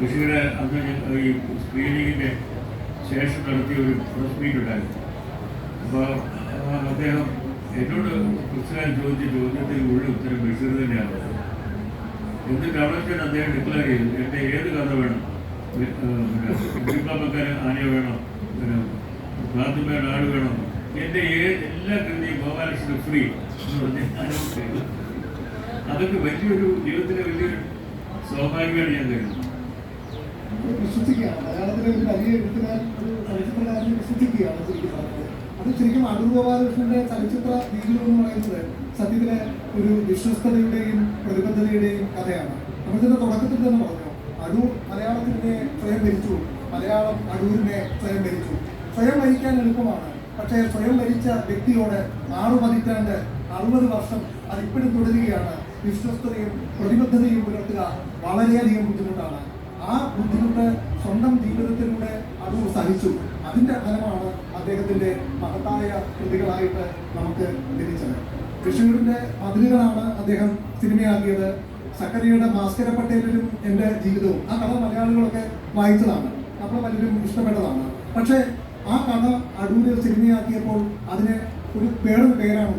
കൃഷിയുടെ അന്ന് ഈ സ്ക്രീനിങ്ങിന്റെ ശേഷം നടത്തിയ ഒരു പ്രസ് മീറ്റ് ഉണ്ടായിരുന്നു. അപ്പോൾ അദ്ദേഹം എന്നോട് കൃഷിക്കാരൻ ചോദിച്ച ചോദ്യത്തിൽ മുഴുവൻ ഉത്തരം ബഷീർ തന്നെയാണ്? എന്ത് തന്നെ അദ്ദേഹം ഡിക്ലെയർ ചെയ്തു എന്റെ ഏത് കഥ വേണം? വിപ്ലവക്കാരൻ ആനയെ വേണം? പിന്നെ ആട് വേണം? എന്റെ ഏത് എല്ലാ കൃതിയും ഗോപാലകൃഷ്ണൻ ഫ്രീ. അതൊക്കെ വലിയൊരു ജീവിതത്തിലെ വലിയൊരു സ്വാഭാവികമാണ് ഞാൻ കരുതുന്നത് മലയാളത്തിലെ വലിയ ഒരു അത് ശരിക്കും അടൂർ സത്യത്തിലെ ഒരു വിശ്വസ്തതയുടെയും പ്രതിബദ്ധതയുടെയും കഥയാണ്. തുടക്കത്തിൽ പറഞ്ഞു. അടൂർ മലയാളത്തിനെ മലയാളം അടൂരിനെ പക്ഷേ വ്യക്തിയോട് ആറു പതിറ്റാണ്ട് അറുപത് വർഷം അതിപ്പോഴും തുടരുകയാണ്. വിശ്വസ്തതയും പ്രതിബദ്ധതയും പുലർത്തുക വളരെയധികം ബുദ്ധിമുട്ടാണ്. ആ ബുദ്ധിമുട്ട് സ്വന്തം ജീവിതത്തിലൂടെ അടൂർ സഹിച്ചു. അതിന്റെ ഫലമാണ് അദ്ദേഹത്തിന്റെ മഹത്തായ കൃതികളായിട്ട് നമുക്ക് ലഭിച്ചത്. ബഷീറിന്റെ മതിലുകളാണ് അദ്ദേഹം സിനിമയാക്കിയത്. സക്കറിയുടെ പട്ടേലിലും എന്റെ ജീവിതവും. ആ കഥ മലയാളികളൊക്കെ വായിച്ചതാണ്. നമ്മൾ പലരും ഇഷ്ടപ്പെട്ടതാണ്. പക്ഷേ ആ കഥ അടൂര് സിനിമയാക്കിയപ്പോൾ അതിന് ഒരു വേറൊരു പേരാണ്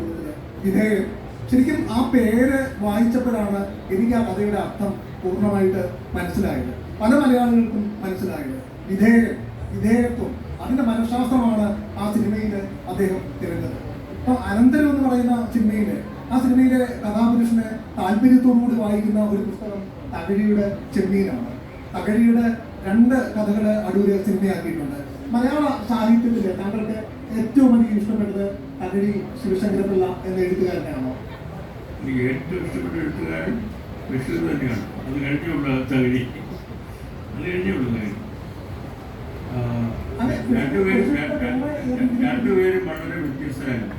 വിധേയൻ. ശരിക്കും ആ പേര് വായിച്ചപ്പോഴാണ് എനിക്ക് ആ കഥയുടെ അർത്ഥം പൂർണമായിട്ട് മനസ്സിലായത്. പല മലയാളികൾക്കും മനസ്സിലായത്. വിധേയൻ വിധേയത്വം അതിന്റെ മനഃശാസ്ത്രമാണ് ആ സിനിമയിൽ അദ്ദേഹം തിരഞ്ഞത്. അപ്പൊ അനന്തരം എന്ന് പറയുന്ന സിനിമയിൽ ആ സിനിമയിലെ കഥാപുരുഷന് താല്പര്യത്തോടുകൂടി വായിക്കുന്ന ഒരു പുസ്തകം തകഴിയുടെ ചെമ്മീനാണ്. തകഴിയുടെ രണ്ട് കഥകൾ അടൂര് സിനിമയാക്കിയിട്ടുണ്ട്. മലയാള സാഹിത്യത്തിൽ താങ്കൾക്ക് ഏറ്റവും അധികം ഇഷ്ടപ്പെട്ടത് തകഴി ശിവശങ്കരപിള്ള എന്ന എഴുത്തുകാരനാണോ? എനിക്ക് ഏറ്റവും ഇഷ്ടപ്പെട്ട എഴുത്തുകാരൻ ബഷീർ തന്നെയാണ് അത് കഴിഞ്ഞുള്ള തകഴി അത് കഴിഞ്ഞുള്ള തകഴി രണ്ടുപേരും രണ്ടുപേരും വളരെ വ്യത്യസ്തരായിരുന്നു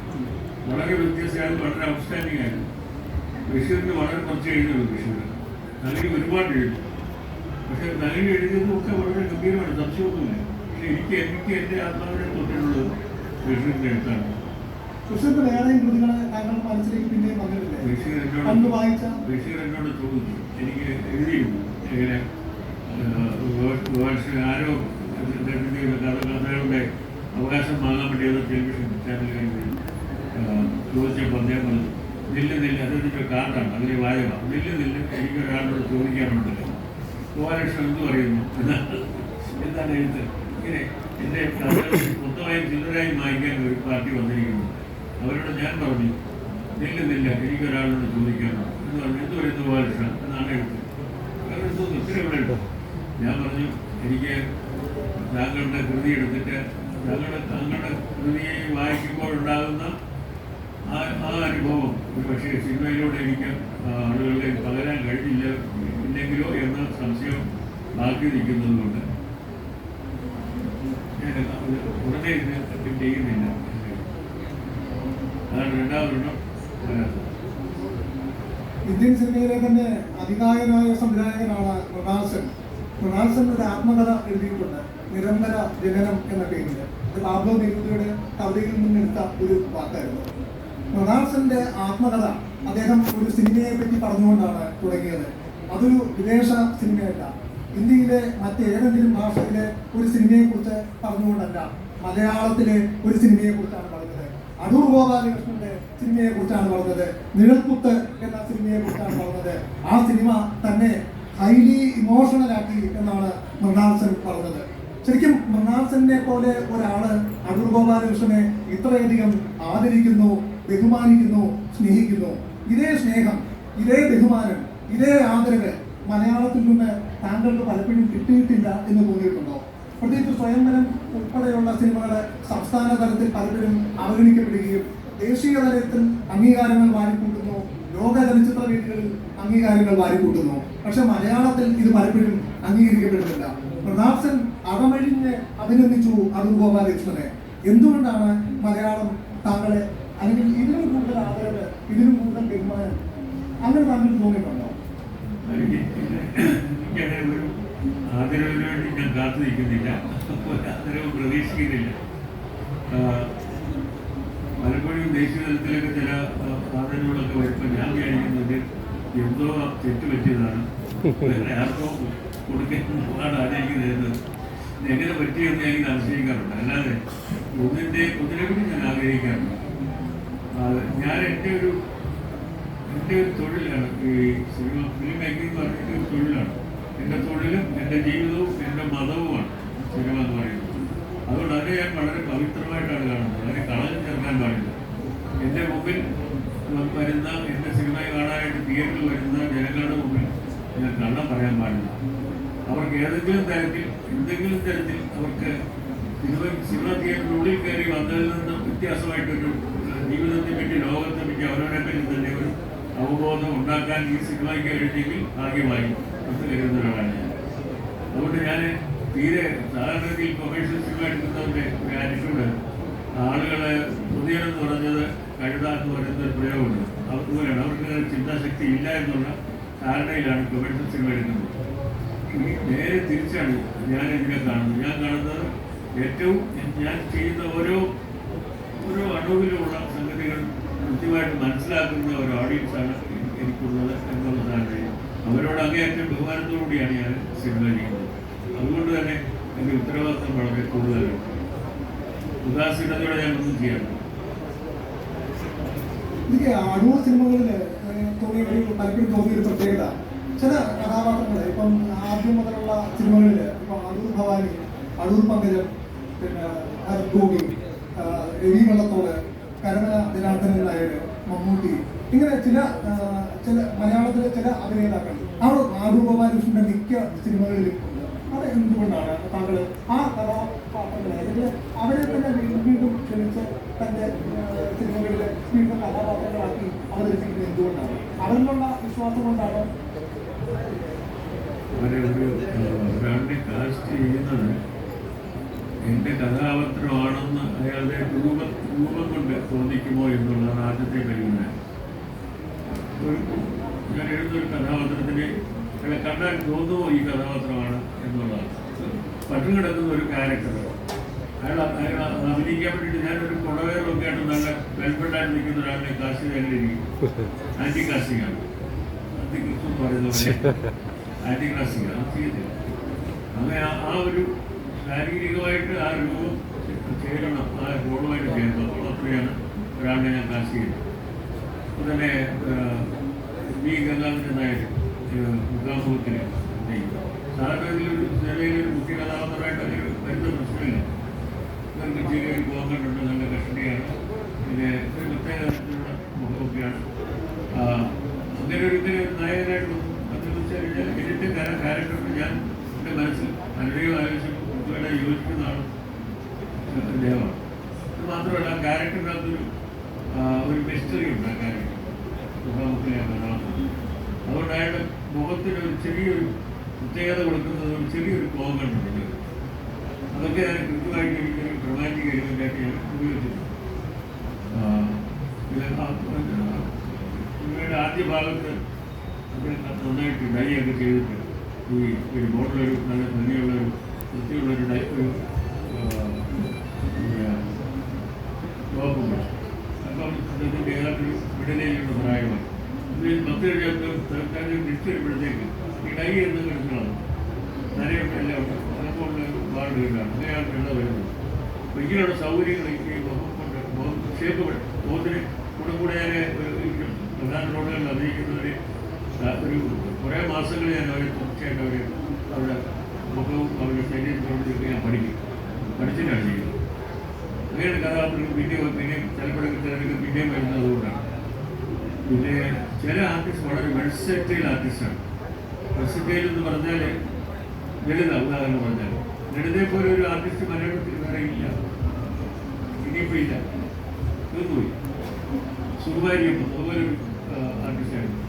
വളരെ വ്യത്യസ്തരായിരുന്നു വളരെ ഔട്ട്സ്റ്റാൻഡിംഗ് ആയിരുന്നു ബഷീറിന് വളരെ കുറച്ച് എഴുതുള്ളൂ ബഷീർ തകഴി ഒരുപാട് എഴുതി. പക്ഷെ തകഴി എഴുതുന്നതൊക്കെ വളരെ ഗംഭീരമാണ് സംശയമൊന്നുമില്ല പക്ഷെ എനിക്ക് എനിക്ക് എന്റെ ആത്മാവിനെ തൊട്ടിട്ടുള്ളത് ബഷീറിന്റെ എഴുത്താണ്. കൃഷ്ണന്റെ വേറെ കൃതികളെ താങ്കൾ മനസ്സിലേക്ക് പിന്നെ വന്നിട്ടില്ലേ വായിച്ച ബഷീർ എന്നോട് ചോദിച്ചു. എനിക്ക് എഴുതിയിരുന്നു. ഇങ്ങനെ വേർഷൻ ആരോ എഴുതിയ കഥ കഥകളുടെ അവകാശം വാങ്ങാൻ വേണ്ടി ഏതോ ടെലിവിഷൻ ചാനലുകളിൽ ചോദിച്ചപ്പോൾ അദ്ദേഹം പറഞ്ഞു നില്ല നില്ല. അതൊരു കാർഡാണ് അതിലെ വായവ നില്ല നില്ല. എനിക്ക് ഒരാളോട് ചോദിക്കാനുണ്ടല്ലോ. ഗോപാലകൃഷ്ണൻ എന്ത് പറയുന്നു? എന്താണ് എഴുത്ത്. ഇങ്ങനെ എന്റെ മൊത്തമായും ചില്ലറായും വായിക്കാൻ ഒരു പാർട്ടി വന്നിരിക്കുന്നു. അവരോട് ഞാൻ പറഞ്ഞു നില്ല നില്ല എനിക്ക് ഒരാളോട് ചോദിക്കാനുണ്ട് എന്ന് പറഞ്ഞു എന്ത് പറയുന്നു ഗോപാലകൃഷ്ണൻ എന്നാണ് എടുത്തത്. എന്തോ ഒത്തിരി ഇവിടെ ഉണ്ട്? ഞാൻ പറഞ്ഞു എനിക്ക് താങ്കളുടെ കൃതി എടുത്തിട്ട് താങ്കളുടെ താങ്കളുടെ കൃതിയെ വായിക്കുമ്പോൾ ഉണ്ടാകുന്ന ആ ആ അനുഭവം ഒരു പക്ഷേ സിനിമയിലൂടെ എനിക്ക് ആളുകളെ പകരാൻ കഴിഞ്ഞില്ല ഇല്ലെങ്കിലോ എന്ന സംശയം ബാക്കി നിൽക്കുന്നത് കൊണ്ട് ഞാൻ ഉടനെ ഇതിനെ ചെയ്യുന്നില്ല. ഇന്ത്യൻ സിനിമയിലെ തന്നെ അതിനായകനായ സംവിധായകനാണ് മൃണാൾസൻ മൃണാൾസൻ ഒരു ആത്മകഥ എഴുതിയിട്ടുണ്ട്. നിരന്തര ജനനം എന്ന പേരിൽ. പാബ്ലോ നെരുദയുടെ കവിതയിൽ നിന്നെടുത്ത ഒരു വാക്കായിരുന്നു. മൃണാൾസന്റെ ആത്മകഥ അദ്ദേഹം ഒരു സിനിമയെ പറ്റി പറഞ്ഞുകൊണ്ടാണ് തുടങ്ങിയത്. അതൊരു വിദേശ സിനിമയല്ല. ഇന്ത്യയിലെ മറ്റേതെങ്കിലും ഭാഷയിലെ ഒരു സിനിമയെ കുറിച്ച് പറഞ്ഞുകൊണ്ടല്ല. മലയാളത്തിലെ ഒരു സിനിമയെ കുറിച്ചാണ് പറഞ്ഞത്. അടൂർ ഗോപാലകൃഷ്ണന്റെ സിനിമയെ കുറിച്ചാണ് പറഞ്ഞത്. നിഴൽക്കുത്ത് എന്ന സിനിമയെ കുറിച്ചാണ് പറഞ്ഞത്. ആ സിനിമ തന്നെ ഹൈലി ഇമോഷണൽ ആക്കി എന്നാണ് മൃണാൾസൻ പറഞ്ഞത്. ശരിക്കും മൃണാൾസനെ പോലെ ഒരാൾ അടൂർ ഗോപാലകൃഷ്ണനെ ഇത്രയധികം ആദരിക്കുന്നു ബഹുമാനിക്കുന്നു സ്നേഹിക്കുന്നു. ഇതേ സ്നേഹം ഇതേ ബഹുമാനം ഇതേ ആദരവ് മലയാളത്തിൽ നിന്ന് താങ്കൾക്ക് പലപ്പോഴും കിട്ടിയിട്ടില്ല എന്ന് തോന്നിയിട്ടുണ്ടോ? പ്രത്യേകിച്ച് സ്വയംവരം ഉൾപ്പെടെയുള്ള സിനിമകൾ സംസ്ഥാന തലത്തിൽ പലപ്പോഴും അവഗണിക്കപ്പെടുകയും ദേശീയ തലത്തിൽ അംഗീകാരങ്ങൾ വാരിക്കൂട്ടുന്നു. ലോക ചലച്ചിത്ര വേദികളിൽ അംഗീകാരങ്ങൾ വാരിക്കൂട്ടുന്നു. പക്ഷെ മലയാളത്തിൽ ഇത് പലപ്പോഴും അംഗീകരിക്കപ്പെടുന്നില്ല. പ്രതാപ് സെൻ അകമഴിഞ്ഞ് അഭിനന്ദിച്ചു അരുൺ ഗോപാലകൃഷ്ണനെ. എന്തുകൊണ്ടാണ് മലയാളം താങ്കളെ അല്ലെങ്കിൽ ഇതിനും കൂടുതൽ ആദരവ് ഇതിനും കൂടുതൽ ബഹുമാനം അങ്ങനെ താങ്കൾക്ക് തോന്നിയിട്ടുണ്ടോ? ആദരവിന് വേണ്ടി ഞാൻ കാത്തു നിൽക്കുന്നില്ല ആദരവ് പ്രതീക്ഷിക്കുന്നില്ല പലപ്പോഴും ദേശീയ തലത്തിലൊക്കെ ചില ആദരവുകളൊക്കെ വരുമ്പോൾ ഞാൻ വിചാരിക്കുന്നത് എന്തോ തെറ്റ് പറ്റിയതാണ്. വേറെ ആർക്കോ കൊടുക്കാൻ എങ്ങനെ പറ്റിയെന്ന് ഇങ്ങനെ അനുസരിക്കാറുണ്ട് അല്ലാതെ ഒന്നിന്റെ ഒന്നിനെ പറ്റി ഞാൻ ആഗ്രഹിക്കാറുണ്ട് ഞാൻ എന്റെ ഒരു എന്റെ ഒരു തൊഴിലാണ്. ഈ സിനിമ ഫിലിം മേക്കിംഗ് പറഞ്ഞിട്ട് ഒരു തൊഴിലാണ്. എന്റെ തൊഴിലും എന്റെ ജീവിതവും എന്റെ മതവുമാണ് സിനിമ എന്ന് പറയുന്നത്. അതുകൊണ്ട് അതിനെ ഞാൻ വളരെ പവിത്രമായിട്ടാണ് കാണുന്നത്. അതിനെ കളഞ്ഞു ചേർക്കാൻ പാടില്ല. എന്റെ മുമ്പിൽ വരുന്ന എന്റെ സിനിമ കാണാനായിട്ട് തിയേറ്ററിൽ വരുന്ന ജനങ്ങളുടെ മുമ്പിൽ ഞാൻ കള്ളം പറയാൻ പാടില്ല. അവർക്ക് ഏതെങ്കിലും തരത്തിൽ എന്തെങ്കിലും തരത്തിൽ അവർക്ക് സിനിമ സിനിമ തിയേറ്ററിനുള്ളിൽ കയറി വന്നതിൽ നിന്ന് വ്യത്യാസമായിട്ടൊരു ജീവിതത്തെ പറ്റി ലോകത്തെ പറ്റി അവരവരെ പറ്റി തന്നെ ഒരു അവബോധം ഉണ്ടാക്കാൻ ഈ സിനിമയ്ക്ക് കഴിഞ്ഞെങ്കിൽ ഭാഗ്യമായി. എന്ന് കരുതുന്ന ഒരാളാണ് ഞാൻ. അതുകൊണ്ട് ഞാൻ തീരെ സാധാരണഗതിയിൽ കൊമേഴ്ഷ്യൽ സിനിമ എടുക്കുന്നവരുടെ ഒരു ആറ്റിറ്റ്യൂഡ് ആളുകളെ പുതിയെന്ന് പറഞ്ഞത് കഴുത എന്ന് പറയുന്ന ഒരു പ്രയോഗമുണ്ട്? അതുപോലെയാണ് അവർക്ക് ചിന്താശക്തി ഇല്ല എന്നുള്ള ധാരണയിലാണ് കൊമേഴ്ഷ്യൽ സിനിമ എടുക്കുന്നത്. നേരെ തിരിച്ചാണ് ഞാൻ ഇതിനെ കാണുന്നത്. ഞാൻ കാണുന്നത് ഏറ്റവും ഞാൻ ചെയ്യുന്ന ഓരോ ഓരോ അണുവിലുമുള്ള സംഗതികൾ കൃത്യമായിട്ട് മനസ്സിലാക്കുന്ന ഒരു ഓഡിയൻസാണ് എനിക്കുള്ളത് എന്നുള്ളതാണ് അവരോട് അങ്ങേയറ്റം ബഹുമാനത്തോടുകൂടിയാണ് ഞാൻ സിനിമ ചെയ്യുന്നത്. അതുകൊണ്ട് തന്നെ എന്റെ ഉത്തരവാദിത്തം വളരെ കൂടുതലാണ്. ഉദാസീനതയോടെ ഞാൻ ഒന്നും ചെയ്യാറില്ല അടൂർ സിനിമകളിൽ തോന്നിയ പലപ്പോഴും തോന്നിയ ഒരു പ്രത്യേകത. ചില കഥാപാത്രങ്ങൾ ഇപ്പം ആദ്യം മുതലുള്ള സിനിമകളിൽ ഇപ്പം അടൂർ ഭവാനി അടൂർ പങ്കജം പിന്നെ രവി വെള്ളത്തോട് കരമന നായർ മമ്മൂട്ടി. ഇങ്ങനെ ചില ചില മലയാളത്തിലെ ചില അഭിനേതാക്കൾ. അവർ അടൂർ ഗോപാലകൃഷ്ണന്റെ മിക്ക സിനിമകളിലും അത് എന്തുകൊണ്ടാണ്? താങ്കൾ ആ കഥാപാത്രങ്ങളെ അല്ലെങ്കിൽ അവരെ തന്നെ വീണ്ടും വീണ്ടും ക്ഷണിച്ച് തന്റെ സിനിമകളിലെ വീണ്ടും കഥാപാത്രങ്ങളാക്കി അവതരിപ്പിക്കുന്നത് എന്തുകൊണ്ടാണ്? അവരിലുള്ള വിശ്വാസം കൊണ്ടാണ്? അവരെ ഒരു ഒരാളിനെ കാസ്റ്റ് ചെയ്യുന്നത് എന്റെ കഥാപാത്രമാണെന്ന് അയാളുടെ രൂപം രൂപം കൊണ്ട് തോന്നിക്കുമോ എന്നുള്ളതാണ് ആദ്യത്തെ പരിഗണന. ഒരു ഞാൻ എഴുതുന്ന ഒരു കഥാപാത്രത്തിന് അയാളെ കണ്ടാൽ തോന്നുമോ ഈ കഥാപാത്രമാണ് എന്നുള്ളതാണ്. പട്ടു കിടക്കുന്ന ഒരു ക്യാരക്ടർ അയാൾ അയാൾ അഭിനയിക്കാൻ വേണ്ടിയിട്ട് ഞാനൊരു കുടവേറൊക്കെ ആയിട്ട് നല്ല വെൽപ്പെട്ടാൻ നിൽക്കുന്ന ഒരാളിനെ കാസ്റ്റ് ചെയ്യാനിരിക്കും ആന്റി പറയുന്ന പോലെ ആന്റി അങ്ങനെ ആ ഒരു ശാരീരികമായിട്ട് ആ രൂപം ചേരണം. ആ ഗോളുമായിട്ട് ചേരണം. അത്രയാണ് ഒരാളെ ഞാൻ കാശ് ചെയ്യുന്നത്. അപ്പോൾ തന്നെ വി ഗംഗാധരൻ നായർ മുഖാമുഖത്തിന് സാധാരണ ഇതിലൊരു ഒരു മുഖ്യ കഥാപാത്രമായിട്ട് അതിൽ വരുന്ന പ്രശ്നമില്ല. ഇവർക്ക് ജീവിതം കോമണ്ടുണ്ട് നല്ല കഷ്ടതയാണ്. പിന്നെ ഒരു പ്രത്യേക മുഖമൊക്കെയാണ്. അങ്ങനെ ഒരു ഒരു നായകനായിട്ട് വന്നു. അതെന്ന് വെച്ച് കഴിഞ്ഞാൽ എന്റെ ഞാൻ എന്റെ മനസ്സിൽ അനുഭവം ആലോചിച്ച് കുട്ടികളെ യോജിക്കുന്നതാണ് അദ്ദേഹമാണ്. അത് മാത്രമല്ല ആ ക്യാരക്ടറിനകത്തൊരു ഒരു മിസ്റ്ററി ഉണ്ട് ആ ക്യാരക്ടർ മുഖാമുഖിലെ കഥാപാത്രം അതുകൊണ്ട് അയാളുടെ മുഖത്തിന് ഒരു ചെറിയൊരു പ്രത്യേകത കൊടുക്കുന്നത് ഒരു ചെറിയൊരു കോമണ്ടുണ്ട് അതൊക്കെ ഞാൻ കൃത്യമായിട്ട് എനിക്ക് ഡ്രമാറ്റിക് എലിമെന്റായിട്ട് ഞാൻ ഉപയോഗിച്ചിട്ടുണ്ട്. ഇത് സിനിമയുടെ ആദ്യ ഭാഗത്ത് നന്നായിട്ട് ഡൈ ഒക്കെ ചെയ്തിട്ട് ഈ ഒരു ബോർഡിലൊരു നല്ല ഭംഗിയുള്ളൊരു വൃത്തിയുള്ളൊരു ഡൈ ഒരു ടോപ്പുണ്ട് അപ്പം അദ്ദേഹത്തിന്റെ ഏതാണ്ടൊരു മിഡിലേജുള്ള പ്രായമാണ് ഇത് പത്ത് കഴിഞ്ഞപ്പോൾ സർക്കാരിൽ തിരിച്ചു വരുമ്പോഴത്തേക്ക് ഡൈ എന്ന് കിടക്കണം നരയൊക്കെ എല്ലാം ഉണ്ട്. അതിപ്പോൾ വാർഡുകളിലാണ് അങ്ങനെയാണ് വെള്ള വരുന്നത്. അപ്പോൾ ഇങ്ങനെയുള്ള സൗകര്യങ്ങൾ ഈ കൊണ്ട് മുഖം ഷേപ്പ് മുഖത്തിന് കൂടെ കൂടെ ഞാൻ പ്രധാന റോഡുകളിൽ അഭിനയിക്കുന്നവരെ ഒരു കുറേ മാസങ്ങൾ ഞാൻ അവരെ തീർച്ചയായിട്ടും അവരെ അവരുടെ മുഖവും അവരുടെ ശരീരത്തോടൊക്കെ ഞാൻ പഠിക്കും. പഠിച്ചിട്ടാണ് ചെയ്യുന്നത്. അങ്ങനെയാണ് കഥാപാത്രങ്ങൾ പിന്നെയും പിന്നെയും ചിലപ്പോഴൊക്കെ ചിലരൊക്കെ പിന്നെയും വരുന്നത് അതുകൊണ്ടാണ്. പിന്നെ ചില ആർട്ടിസ്റ്റ് വളരെ വെഴ്സറ്റൈൽ ആർട്ടിസ്റ്റാണ് വെഴ്സറ്റൈൽ എന്ന് പറഞ്ഞാൽ ലളിത ഉദാഹരണം പറഞ്ഞാൽ ലളിതയെ പോലെ ഒരു ആർട്ടിസ്റ്റ് മലയാളത്തിൽ വേറെ ഇല്ല. ഇനിയിപ്പോൾ ഇല്ല. തീർന്നുപോയി സുകുമാരിയപ്പം അതുപോലെ ആർട്ടിസ്റ്റായിരുന്നു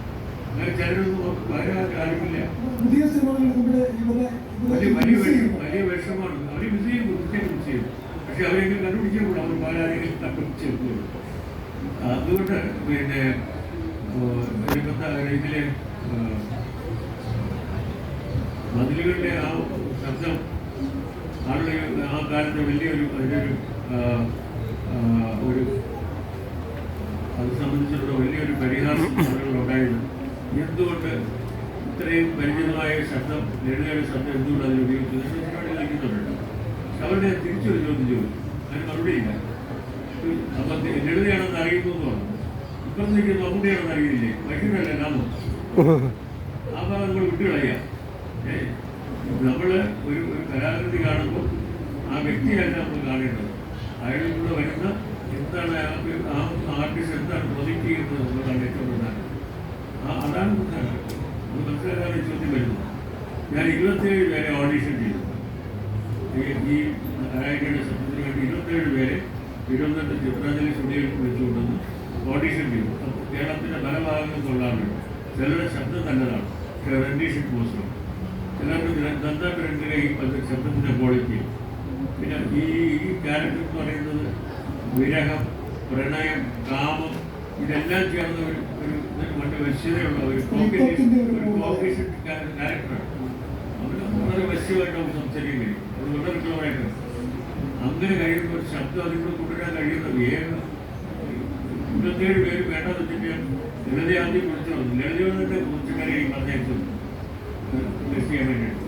അങ്ങനെ ചിലരൊന്നും വേറെ ആരുമില്ല. പുതിയ സിനിമകളിൽ ഇവിടെ ഇവിടെ വലിയ വലിയ വലിയ വിഷമാണ്. അവർ മിസ് ചെയ്യും തീർച്ചയായും മിസ് ചെയ്യും പക്ഷെ അവരെങ്കിലും കണ്ടുപിടിച്ചുകൂടാ അവർ പല ആരെങ്കിലും കണ്ടുപിടിച്ചേക്കുള്ളൂ അതുകൊണ്ട് പിന്നെ ഇതിലെ മതിലുകളുടെ ആ ശബ്ദം ആളുടെ ആ കാലത്തെ വലിയൊരു അതിനൊരു ഒരു അത് സംബന്ധിച്ചിടത്തോളം വലിയൊരു പരിഹാസം ആളുകളുണ്ടായിരുന്നു എന്തുകൊണ്ട് ഇത്രയും പരിചിതമായ ശബ്ദം ലളിതമായ ശബ്ദം എന്തുകൊണ്ട് അതിൽ പരിപാടി കളിക്കുന്നുണ്ട് അവരുടെ തിരിച്ചൊരു ചോദ്യം ചോദിച്ചു. അതിന് മറുപടിയില്ല. അപ്പം ലളിതയാണെന്ന് അറിയുന്നു പറഞ്ഞു. ഇപ്പം നിൽക്കുന്ന മമ്മൂട്ടിയാണെന്ന് അറിയില്ലേ? നാമോ? ആ ഭാഗം നമ്മൾ വിട്ടുകളയാം നമ്മൾ ഒരു ഒരു കലാകൃതി കാണുമ്പോൾ ആ വ്യക്തിയല്ല നമ്മൾ കാണേണ്ടത്. അയാളിൽ കൂടെ വരുന്ന എന്താണ് ആ ആർട്ടിസ്റ്റ് എന്താണ് പ്രൊജക്റ്റ് ചെയ്യുന്നത് എന്നുള്ളതാണ് ഏറ്റവും അതാണ് പ്രധാനം. അത് മനസ്സിലാക്കാതെ ചോദ്യം വരുന്നു ഞാൻ ഇരുപത്തിയേഴ് പേരെ ഓഡീഷൻ ചെയ്തു. ഈ- നാരായണയുടെ ശബ്ദത്തിന് വേണ്ടി ഇരുപത്തിയേഴ് പേരെ തിരുവനന്തപുരത്ത് ചിത്രാഞ്ജലി സ്റ്റുഡിയോയിൽ വിളിച്ചുകൊണ്ടുവന്ന് ഓഡീഷൻ ചെയ്തു. അപ്പോൾ കേരളത്തിന്റെ പല ഭാഗങ്ങളിൽ കൊള്ളാറുണ്ട് ചിലരുടെ ശബ്ദം നല്ലതാണ്. ചില റെൻഡീഷൻ പോസ്റ്റും ചിലർക്ക് നന്നായിട്ട് രണ്ടിലെ ഈ ശബ്ദത്തിന്റെ ക്വാളിറ്റി പിന്നെ ഈ ഈ ക്യാരക്ടർ എന്ന് പറയുന്നത് വിരഹം പ്രണയം കാമം ഇതെല്ലാം ചേർന്ന ഒരു ഒരു വളരെ വശ്യതയുള്ള ഒരു കോമ്പിനേഷൻ ക്യാരക്ടറാണ് അവന് വളരെ വശ്യമായിട്ട് നമുക്ക് സംസാരിക്കാൻ കഴിയും അത് വളരെ ക്ലോറായിട്ട് അങ്ങനെ ഒരു ശബ്ദം അതിലൂടെ കൊണ്ടുവരാൻ കഴിയുന്ന വേഗം. ഇരുപത്തേഴ് പേര് വേണ്ടെന്ന് വെച്ചിട്ട് ലളിത ആദ്യം വിളിച്ചു വന്നു കൊച്ചുകാരെ ഈ പറഞ്ഞയച്ചു ടെസ്റ്റ് ചെയ്യാൻ വേണ്ടിയിട്ട്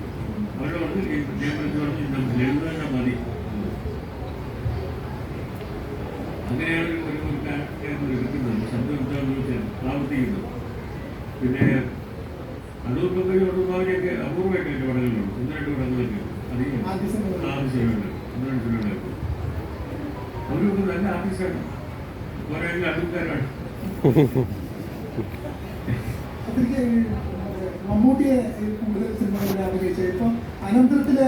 അവരോട് പറഞ്ഞു ഞാൻ വിളിച്ചു പറഞ്ഞു നമുക്ക് ലളിത തന്നെ മതി. അങ്ങനെയാണ് ഒരു ഒരു ഒരു ക്യാരക്ടർ എടുക്കുന്നത് ശബ്ദം എന്താണെന്ന് വെച്ചാൽ പ്രാവർത്തിക്കുന്നത് പിന്നെ അടൂർ പങ്കജ് ഒടുമാവിനെയൊക്കെ അപൂർവമായിട്ട് എന്റെ പടങ്ങളിലുണ്ട്. ഒന്ന് രണ്ട് പടങ്ങളൊക്കെ അധികം ആവശ്യമുണ്ട് ഒന്ന് രണ്ട് സിനിമകളൊക്കെ അവരൊക്കെ നല്ല ആർട്ടിസ്റ്റാണ് കുറേ അടുക്കാരാണ് മമ്മൂട്ടിയെ കൂടുതൽ സിനിമകളിൽ അഭിനയിച്ചത്. ഇപ്പം അനന്തരത്തിലെ